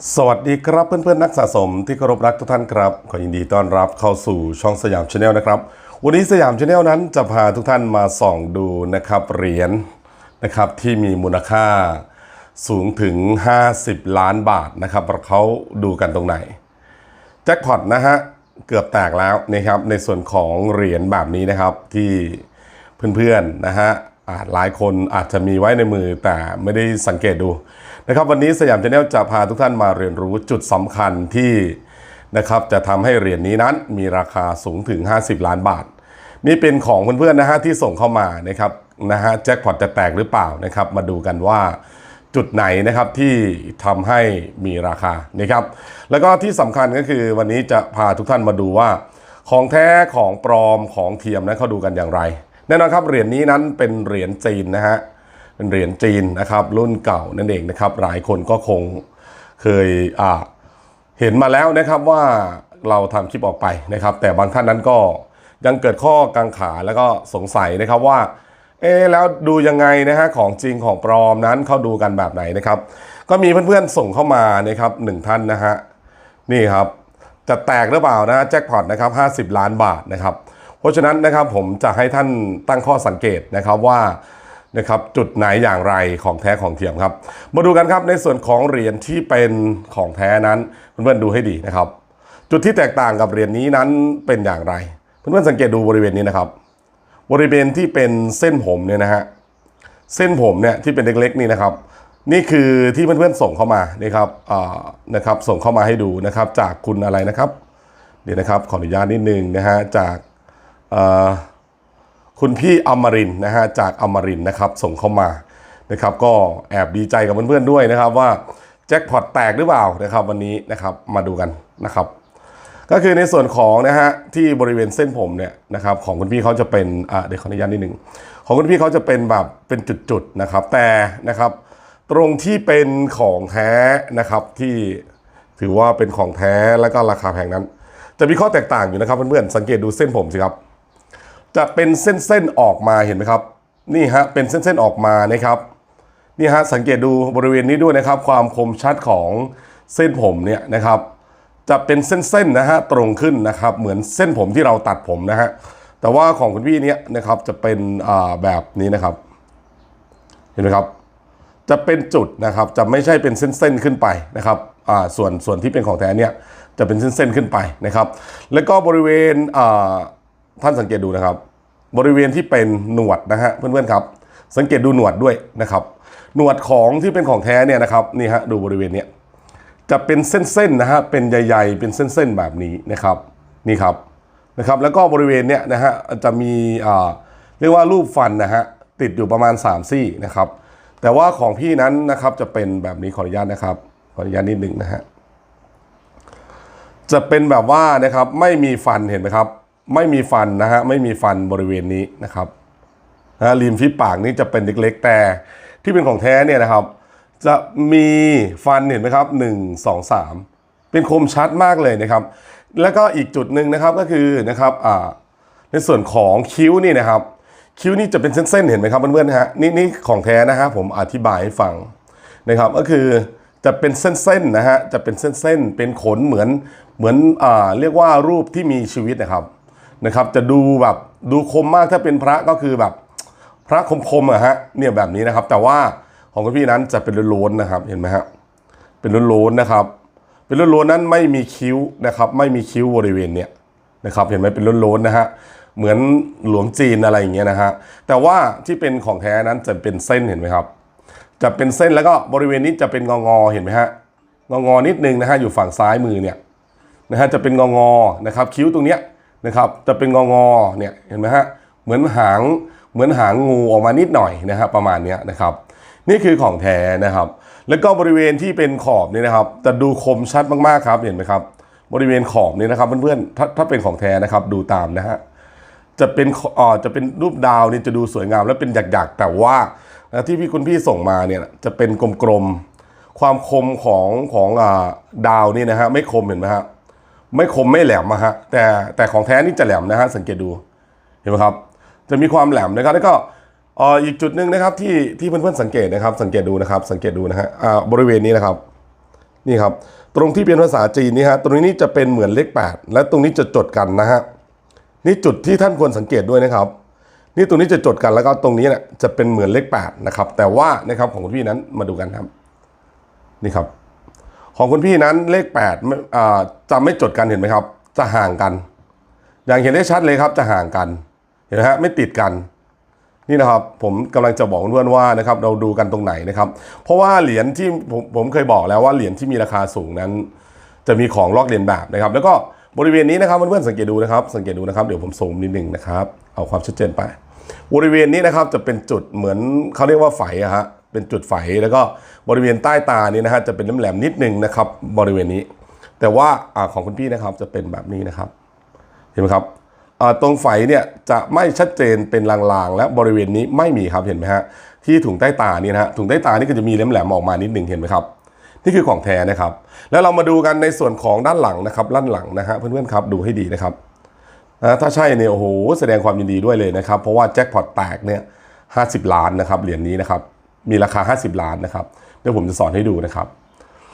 สวัสดีครับเพื่อนๆนักสะสมที่เคารพรักทุกท่านครับ ขอยินดีต้อนรับเข้าสู่ช่องสยามชาแนลนะครับ วันนี้สยามชาแนลนั้นจะพาทุกท่านมาส่องดูนะครับเหรียญนะครับที่มีมูลค่าสูงถึง 50 ล้านบาทนะครับเขาดูกันตรงไหนแจ็คพอตนะฮะเกือบแตกแล้วนะครับในส่วนของเหรียญแบบนี้นะครับที่เพื่อนๆนะฮะ หลายคนอาจจะมีไว้ในมือแต่ไม่ได้สังเกตดูนะครับวันนี้สยามชาแนลจะพาทุกท่านมาเรียนรู้จุดสำคัญที่นะครับจะทำให้เหรียญนี้นั้นมีราคาสูงถึง 50 ล้านบาท นี่เป็นของเพื่อนๆนะฮะที่ส่งเข้ามานะครับนะฮะแจ็คพอตจะแตกหรือเปล่านะครับ มาดูกันว่าจุดไหนนะครับที่ทำให้มีราคานะครับแล้วก็ที่สำคัญก็คือวันนี้จะพาทุกท่านมาดูว่า ของแท้ของปลอมของเทียมนั้นเขาดูกันอย่างไร แน่นอนครับเหรียญนี้นั้นเป็นเหรียญจีนนะฮะเป็นเหรียญจีนนะครับรุ่นเก่านั่นเองนะครับ หลายคนก็คงเคยอ่าเห็นมาแล้วนะครับว่าเราทำคลิปออกไปนะครับ แต่บางท่านนั้นก็ยังเกิดข้อกังขาแล้วก็สงสัยนะครับว่าเอ๊แล้วดูยังไงนะฮะของจริงของปลอมนั้นเขาดูกันแบบไหนนะครับ ก็มีเพื่อนๆส่งเข้ามานะครับหนึ่งท่านนะฮะนี่ครับจะแตกหรือเปล่านะฮะแจ็คพอตนะครับ50 ล้านบาทนะครับ เพราะฉะนั้นนะครับผมจะให้ท่านตั้งข้อสังเกตนะครับว่านะครับจุดไหนอย่างไรของแท้ของเทียมครับ มาดูกันครับในส่วนของเหรียญที่เป็นของแท้นั้นเพื่อนๆดูให้ดีนะครับ จุดที่แตกต่างกับเหรียญนี้นั้นเป็นอย่างไร เพื่อนๆสังเกตดูบริเวณนี้นะครับ บริเวณที่เป็นเส้นผมเนี่ยนะฮะเส้นผมเนี่ยที่เป็นเล็กๆนี่นะครับ นี่คือที่เพื่อนๆส่งเข้ามานะครับอ่านะครับส่งเข้ามาให้ดูนะครับ จากคุณอะไรนะครับ เดี๋ยวนะครับขออนุญาตนิดนึงนะฮะจาก คุณพี่อมรินนะฮะจากอมรินนะครับส่งเข้ามานะครับก็แอบดีใจกับเพื่อนๆด้วยนะครับว่าแจ็คพอตแตกหรือเปล่านะครับวันนี้นะครับมาดูกันนะครับ ก็คือในส่วนของนะฮะที่บริเวณเส้นผมเนี่ยนะครับของคุณพี่เขาจะเป็นอ่าเดี๋ยวขออนุญาตนิดนึงของคุณพี่เขาจะเป็นแบบเป็นจุดๆนะครับแต่นะครับตรงที่เป็นของแท้นะครับที่ถือว่าเป็นของแท้แล้วก็ราคาแพงนั้น จะมีข้อแตกต่างอยู่นะครับเพื่อนๆสังเกตดูเส้นผมสิครับ จะเป็นเส้นๆออกมาเห็นไหมครับ นี่ฮะเป็นเส้นๆออกมานะครับนี่ฮะสังเกตดูบริเวณนี้ด้วยนะครับ ความคมชัดของเส้นผมเนี่ยนะครับ จะเป็นเส้นๆนะฮะตรงขึ้นนะครับ เหมือนเส้นผมที่เราตัดผมนะฮะแต่ว่าของคุณพี่เนี้ยนะครับจะเป็นแบบนี้นะครับ เห็นไหมครับ จะเป็นจุดนะครับจะไม่ใช่เป็นเส้นๆขึ้นไปนะครับส่วนส่วนที่เป็นของแท้เนี่ยจะเป็นเส้นๆขึ้นไปนะครับ แล้วก็บริเวณ ท่านสังเกตดูนะครับ บริเวณที่เป็นหนวดนะฮะเพื่อนๆครับ สังเกตดูหนวดด้วยนะครับหนวดของที่เป็นของแท้เนี่ยนะครับนี่ฮะดูบริเวณเนี้ยจะเป็นเส้นๆนะฮะเป็นใหญ่ๆ เป็นเส้นๆแบบนี้นะครับนี่ครับนะครับ แล้วก็บริเวณเนี้ยนะฮะจะมีอ่าเรียกว่ารูปฟันนะฮะติดอยู่ประมาณ 3 ซี่นะครับ แต่ว่าของพี่นั้นนะครับจะเป็นแบบนี้ขออนุญาตนะครับขออนุญาตนิดนึงนะฮะจะเป็นแบบว่านะครับไม่มีฟันเห็นไหมครับ ไม่มีฟันนะฮะไม่มีฟันบริเวณนี้นะครับนะริมฝีปากนี่จะเป็นเล็กๆแต่ที่เป็นของแท้เนี่ยนะครับ จะมีฟันเห็นไหมครับ 1 2 3 เป็นคมชัดมากเลยนะครับ แล้วก็อีกจุดหนึ่งนะครับก็คือนะครับในส่วนของคิ้วนี่นะครับ คิ้วนี่จะเป็นเส้นๆเห็นไหมครับเพื่อนๆนะฮะนี่นี่ของแท้นะฮะผมอธิบายให้ฟังนะครับก็คือจะเป็นเส้นๆนะฮะจะเป็นเส้นๆเป็นขนเหมือนเหมือนอ่าเรียกว่ารูปที่มีชีวิตนะครับ นะครับ จะดูแบบดูคมมากถ้าเป็นพระก็คือแบบพระคมๆอะฮะเนี่ยแบบนี้นะครับ แต่ว่าของคุณพี่นั้นจะเป็นโล้นๆนะครับเห็นไหมฮะเป็นโล้นๆนะครับ เป็นโล้นๆนั้นไม่มีคิ้วนะครับ ไม่มีคิ้วบริเวณเนี้ยนะครับ เห็นไหมเป็นโล้นๆนะฮะเหมือนหลวงจีนอะไรอย่างเงี้ยนะฮะแต่ว่าที่เป็นของแท้นั้นจะเป็นเส้นเห็นไหมครับ จะเป็นเส้นแล้วก็บริเวณนี้จะเป็นงองๆเห็นไหมฮะงองๆนิดนึงนะฮะอยู่ฝั่งซ้ายมือเนี่ยนะฮะจะเป็นงองๆนะครับ คิ้วตรงเนี้ย นะครับจะเป็นงองๆเนี่ยเห็นไหมฮะเหมือนหางเหมือนหางงูออกมานิดหน่อยนะฮะประมาณนี้นะครับนี่คือของแท้นะครับ แล้วก็บริเวณที่เป็นขอบนี่นะครับจะดูคมชัดมากๆครับเห็นไหมครับบริเวณขอบนี่นะครับเพื่อนๆถ้าถ้าเป็นของแท้นะครับดูตามนะฮะจะเป็นอ่าจะเป็นรูปดาวนี่จะดูสวยงามและเป็นหยักๆ แต่ว่าที่พี่คุณพี่ส่งมาเนี่ยจะเป็นกลมๆความคมของของอ่าดาวนี่นะฮะไม่คมเห็นไหมฮะ ไม่คมไม่แหลมอะฮะแต่แต่ของแท้นี่จะแหลมนะฮะสังเกตดูเห็นไหมครับ จะมีความแหลมนะครับแล้วก็ออีกจุดหนึ่งนะครับที่ที่เพื่อนๆสังเกตนะครับ สังเกตดูนะครับ สังเกตดูนะฮะอ่าบริเวณนี้นะครับนี่ครับ ตรงที่เป็นภาษาจีนนี่ฮะตรงนี้จะเป็นเหมือนเลข 8 และตรงนี้จะจดกันนะฮะนี่จุดที่ท่านควรสังเกตด้วยนะครับ นี่ตรงนี้จะจดกันแล้วก็ตรงนี้เนี่ยจะเป็นเหมือนเลข8นะครับแต่ว่านะครับของพี่นั้นมาดูกันครับ นี่ครับ ของคุณพี่นั้นเลข8ไม่อ่าจะไม่จดกันเห็นไหมครับ จะห่างกัน อย่างเห็นได้ชัดเลยครับจะห่างกัน เห็นไหมฮะไม่ติดกัน นี่นะครับผมกำลังจะบอกเพื่อนว่านะครับเราดูกันตรงไหนนะครับ เพราะว่าเหรียญที่ผมผมเคยบอกแล้วว่าเหรียญที่มีราคาสูงนั้น จะมีของลอกเลียนแบบนะครับ แล้วก็บริเวณนี้นะครับเพื่อนๆสังเกตดูนะครับ สังเกตดูนะครับเดี๋ยวผมซูมนิดหนึ่งนะครับเอาความชัดเจนไป บริเวณนี้นะครับจะเป็นจุดเหมือนเขาเรียกว่าไฝอะฮะ เป็นจุดไฝแล้วก็บริเวณใต้ตานี่นะฮะจะเป็นน้ำแหลมนิดนึงนะครับ บริเวณนี้ แต่ว่าอของคุณพี่นะครับจะเป็นแบบนี้นะครับ เห็นไหมครับตรงไฝเนี่ยจะไม่ชัดเจนเป็นลางๆ และบริเวณนี้ไม่มีครับเห็นไหมฮะที่ถุงใต้ตานี่นะฮะถุงใต้ตานี่ก็จะมีแหลมๆออกมานิดหนึ่งเห็นไหมครับนี่คือของแท้นะครับ แล้วเรามาดูกันในส่วนของด้านหลังนะครับด้านหลังนะฮะเพื่อนๆครับดูให้ดีนะครับถ้าใช่เนี่ยโอ้โหแสดงความยินดีด้วยเลยนะครับ เพราะว่าแจ็คพอตแตกเนี่ย50ล้านนะครับเหรียญนี้นะครับ มีราคา 50 ล้านนะครับ เดี๋ยวผมจะสอนให้ดูนะครับ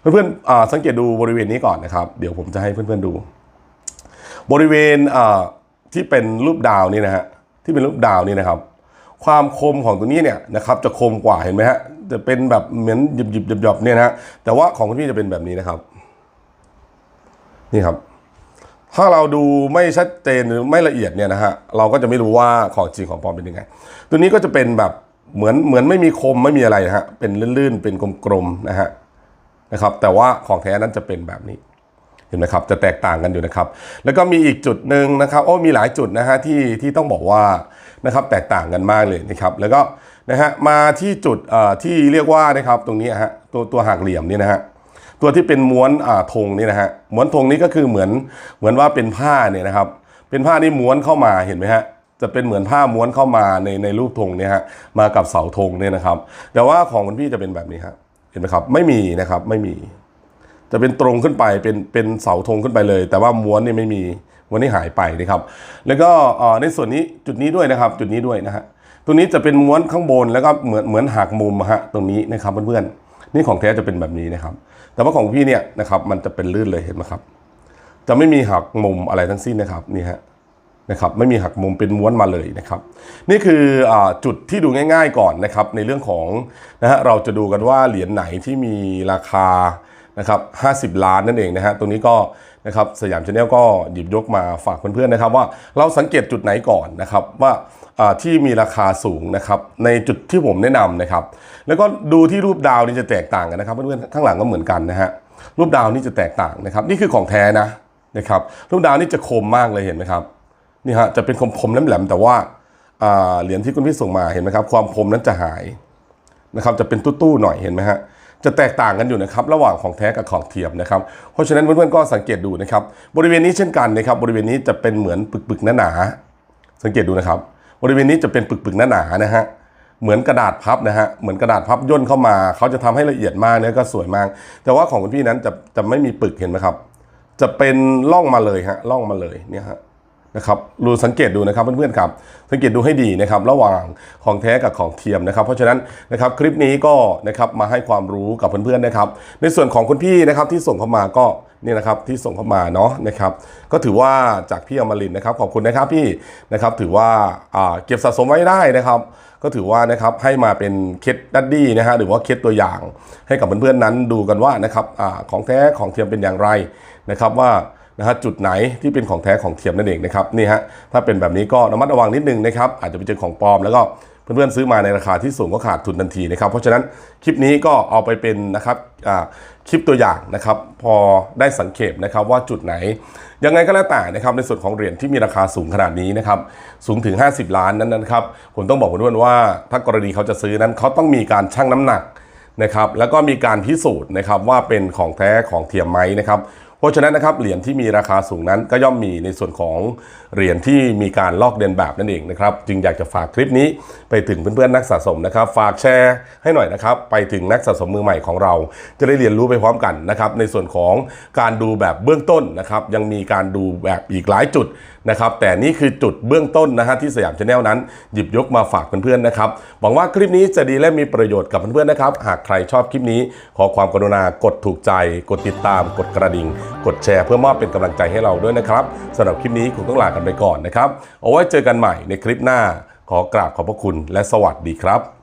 เพื่อนๆสังเกตดูบริเวณนี้ก่อนนะครับ เดี๋ยวผมจะให้เพื่อนๆดู บริเวณที่เป็นรูปดาวนี่นะฮะที่เป็นรูปดาวนี่นะครับ ความคมของตัวนี้เนี่ยนะครับจะคมกว่าเห็นไหมฮะจะเป็นแบบเหมือนหยิบหยิบหยบหยบเนี่ยนะฮะแต่ว่าของคุณพี่จะเป็นแบบนี้นะครับ นี่ครับถ้าเราดูไม่ชัดเจนหรือไม่ละเอียดเนี่ยนะฮะเราก็จะไม่รู้ว่าของจริงของปลอมเป็นยังไง ตัวนี้ก็จะเป็นแบบ เหมือนเหมือนไม่มีคมไม่มีอะไรนะฮะเป็นลื่นๆเป็นกลมๆนะฮะนะครับ แต่ว่าของแท้นั้นจะเป็นแบบนี้เห็นไหมครับจะแตกต่างกันอยู่นะครับ แล้วก็มีอีกจุดหนึ่งนะครับโอ้มีหลายจุดนะฮะที่ที่ต้องบอกว่านะครับแตกต่างกันมากเลยนะครับ แล้วก็นะฮะมาที่จุดอ่อที่เรียกว่านะครับตรงนี้ฮะตัวตัวหักเหลี่ยมนี่นะฮะตัวที่เป็นม้วนอ่าธงนี่นะฮะม้วนธงนี่ก็คือเหมือนเหมือนว่าเป็นผ้าเนี่ยนะครับ เป็นผ้าที่ม้วนเข้ามาเห็นไหมฮะ จะเป็นเหมือนผ้าม้วนเข้ามาในในรูปธงเนี่ยฮะมากับเสาธงเนี่ยนะครับ แต่ว่าของคุณพี่จะเป็นแบบนี้ฮะเห็นไหมครับ ไม่มีนะครับไม่มี จะเป็นตรงขึ้นไปเป็นเป็นเสาธงขึ้นไปเลย แต่ว่าม้วนนี่ไม่มีม้วนนี่หายไปนะครับ แล้วก็ในส่วนนี้จุดนี้ด้วยนะครับ จุดนี้ด้วยนะฮะตรงนี้จะเป็นม้วนข้างบนแล้วก็เหมือนเหมือนหักมุมฮะตรงนี้นะครับเพื่อนๆนี่ของแท้จะเป็นแบบนี้นะครับ แต่ว่าของพี่เนี่ยนะครับมันจะเป็นลื่นเลยเห็นไหมครับ จะไม่มีหักมุมอะไรทั้งสิ้นนะครับนี่ฮะ นะครับไม่มีหักมุมเป็นม้วนมาเลยนะครับนี่คืออจุดที่ดูง่าย ๆก่อนนะครับในเรื่องของนะฮะเราจะดูกันว่าเหรียญไหนที่มีราคานะครับ50 ล้านนั่นเองนะฮะตรงนี้ก็นะครับสยามชาแนลก็หยิบยกมาฝากเพื่อนๆนะครับ ว่าเราสังเกตจุดไหนก่อนนะครับว่าที่มีราคาสูงนะครับในจุดที่ผมแนะนำนะครับ แล้วก็ดูที่รูปดาวนี่จะแตกต่างกันนะครับเพื่อนๆข้างหลังก็เหมือนกันนะฮะรูปดาวนี่จะแตกต่างนะครับ นี่คือของแท้นะนะครับรูปดาวนี่จะคมมากเลยเห็นไหมครับ นี่ฮะจะเป็นคมคมๆแหลมๆแต่ว่าเหรียญที่คุณพี่ส่งมาเห็นไหมครับ ความคมนั้นจะหายนะครับจะเป็นตู้ๆหน่อยเห็นไหมฮะจะแตกต่างกันอยู่นะครับระหว่างของแท้กับของเทียมนะครับเพราะฉะนั้นเพื่อนๆก็สังเกตดูนะครับบริเวณนี้เช่นกันนะครับบริเวณนี้จะเป็นเหมือนปึกๆหนาๆสังเกตดูนะครับ บริเวณนี้จะเป็นปึกๆหนาๆนะฮะเหมือนกระดาษพับนะฮะเหมือนกระดาษพับย่นเข้ามาเขาจะทำให้ละเอียดมากเนี่ยก็สวยมาก แต่ว่าของคุณพี่นั้นจะจะไม่มีปึกเห็นไหมครับ จะเป็นล่องมาเลยฮะล่องมาเลยเนี่ยฮะ นะครับดูสังเกตดูนะครับเพื่อนๆครับ สังเกตดูให้ดีนะครับระหว่างของแท้กับของเทียมนะครับ เพราะฉะนั้นนะครับคลิปนี้ก็นะครับมาให้ความรู้กับเพื่อนๆนะครับ ในส่วนของคุณพี่นะครับที่ส่งเข้ามาก็นี่นะครับที่ส่งเข้ามาเนาะนะครับก็ถือว่าจากพี่อมรินนะครับขอบคุณนะครับพี่นะครับถือว่าเก็บสะสมไว้ได้นะครับ ก็ถือว่านะครับให้มาเป็นเคสดัดดี้นะฮะหรือว่าเคสตัวอย่างให้กับเพื่อนๆนั้นดูกันว่านะครับอของแท้ของเทียมเป็นอย่างไรนะครับว่า นะฮะจุดไหนที่เป็นของแท้ของเทียมนั่นเองนะครับนี่ฮะถ้าเป็นแบบนี้ก็ระมัดระวังนิดนึงนะครับอาจจะไปเจอของปลอมแล้วก็เพื่อนๆซื้อมาในราคาที่สูงก็ขาดทุนทันทีนะครับ เพราะฉะนั้นคลิปนี้ก็เอาไปเป็นนะครับคลิปตัวอย่างนะครับ พอได้สังเกตนะครับว่าจุดไหน ยังไงก็แล้วแต่นะครับในส่วนของเหรียญที่มีราคาสูงขนาดนี้นะครับสูงถึง 50 ล้านนั้นนะครับผมต้องบอกเพื่อนๆว่า ถ้ากรณีเขาจะซื้อนั้นเขาต้องมีการชั่งน้ำหนักนะครับแล้วก็มีการพิสูจน์นะครับว่าเป็นของแท้ของเทียมไหมนะครับ เพราะฉะนั้นนะครับเหรียญที่มีราคาสูงนั้นก็ย่อมมีในส่วนของเหรียญที่มีการลอกเลียนแบบนั่นเองนะครับจึงอยากจะฝากคลิปนี้ไปถึงเพื่อนๆนักสะสมนะครับ ฝากแชร์ให้หน่อยนะครับ ไปถึงนักสะสมมือใหม่ของเรา จะได้เรียนรู้ไปพร้อมกันนะครับในส่วนของการดูแบบเบื้องต้นนะครับยังมีการดูแบบอีกหลายจุดนะครับแต่นี่คือจุดเบื้องต้นนะฮะที่สยามชาแนลนั้น หยิบยกมาฝากเพื่อนๆนะครับหวังว่าคลิปนี้จะดีและมีประโยชน์กับเพื่อนๆนะครับหากใครชอบคลิปนี้ ขอความกรุณากดถูกใจ กดติดตาม กดกระดิ่ง กดแชร์เพื่อมอบเป็นกำลังใจให้เราด้วยนะครับสำหรับคลิปนี้คงต้องลากันไปก่อนนะครับเอาไว้เจอกันใหม่ในคลิปหน้า ขอกราบขอบพระคุณและสวัสดีครับ